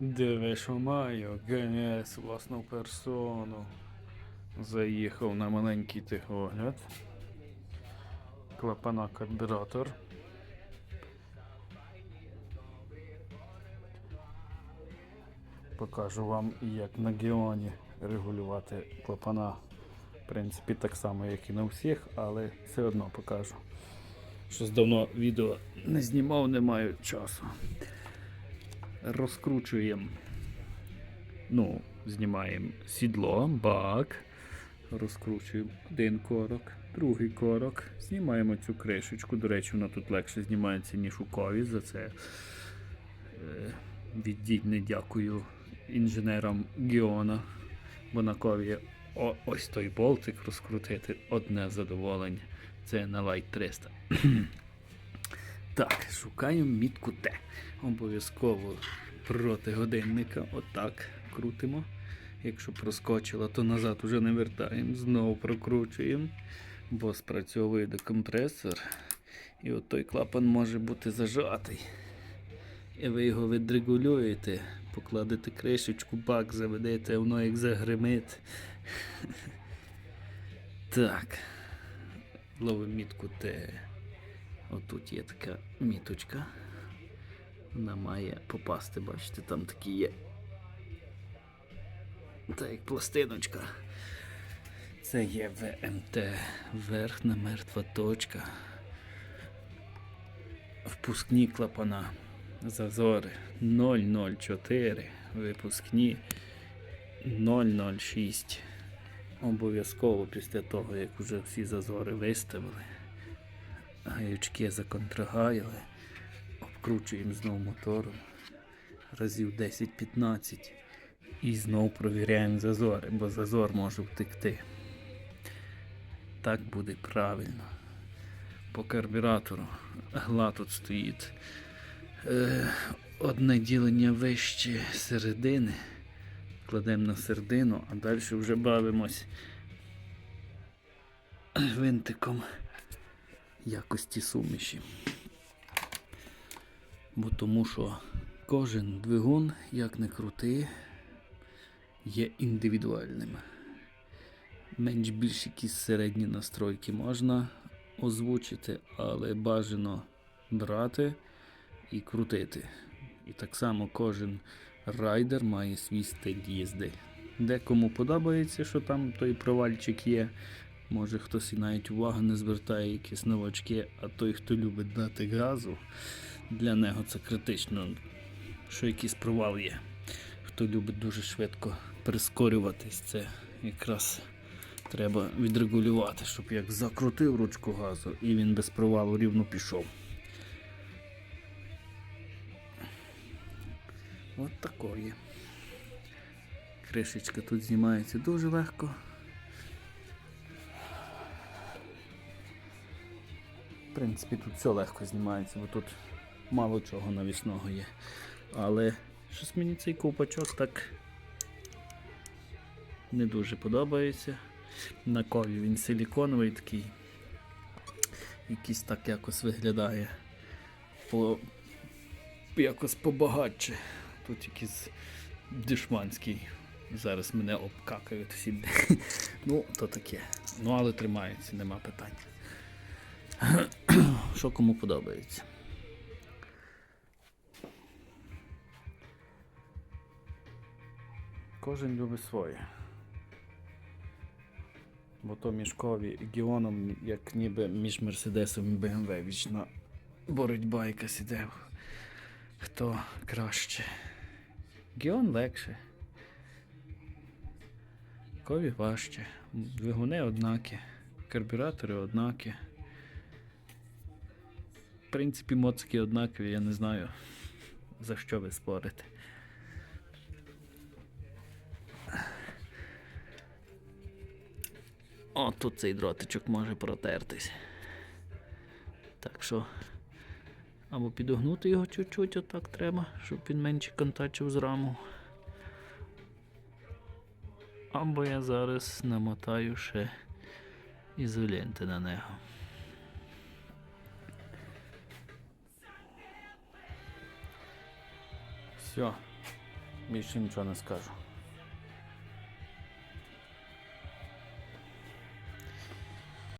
Диви, що маю, ГНС власну персону. Заїхав на маленький тихогляд. Клапана карбюратор. Покажу вам, як на Геоні регулювати клапана. В принципі, так само, як і на всіх, але все одно покажу. Щось давно відео не знімав, не маю часу. Розкручуємо. Ну, знімаємо сідло, бак. Розкручуємо один корок, другий корок. Знімаємо цю кришечку. До речі, вона тут легше знімається, ніж у кові. За це е, віддільне дякую інженерам Гіона. Бо на кові о, ось той болтик розкрутити одне задоволення. Це на Light 300. Так, шукаємо мітку Т. Обов'язково проти годинника. Отак крутимо. Якщо проскочило, то назад уже не вертаємо. Знову прокручуємо, бо спрацьовує декомпресор. І от той клапан може бути зажатий. І ви його відрегулюєте, покладете кришечку, бак заведете, воно як загримить. Так. Ловимо мітку Т. Отут є така міточка. Вона має попасти, бачите, там такі є. Так, як пластиночка. Це є ВМТ, верхня мертва точка. Впускні клапана. Зазори 004, випускні 006. Обов'язково після того, як вже всі зазори виставили, гаючки законтрагаяли, обкручуємо знову мотором разів 10-15 і знову провіряємо зазори, бо зазор може втекти. Так буде правильно. По карбюратору гла тут стоїть. Е, одне ділення вище середини. Кладемо на середину, а далі вже бавимось винтиком якості суміші. Бо тому що кожен двигун, як не крути, є індивідуальним. Менш більш якісь середні настройки можна озвучити, але бажано брати і крутити. І так само кожен райдер має свій стиль їзди. Декому подобається, що там той провальчик є. Може хтось і навіть увагу не звертає якісь новачки, а той, хто любить дати газу, для нього це критично, що якийсь провал є. Хто любить дуже швидко прискорюватись, це якраз треба відрегулювати, щоб як закрутив ручку газу і він без провалу рівно пішов. От такої. Кришечка тут знімається дуже легко. В принципі, тут все легко знімається, бо тут мало чого навісного є. Але щось мені цей ковпачок так не дуже подобається. На кові він силіконовий такий. Якийсь так якось виглядає. По... Якось побагатше. Тут якийсь дешманський. Зараз мене обкакають всі. Ну, то таке. Ну, але тримається, нема питань. Що кому подобається. Кожен любить своє. Бо то між Кові і Гіоном, як ніби між Мерседесом і БМВ вічна боротьба якась іде. Хто краще? Гіон легше. Кові важче. Двигуни однакі, карбюратори однакі. В принципі, моцики однакові, я не знаю, за що ви спорите. О, тут цей дротичок може протертись. Так що. Або підогнути його чуть-чуть, отак треба, щоб він менше контачив з раму. Або я зараз намотаю ще ізоленти на нього. Все. Більше нічого не скажу.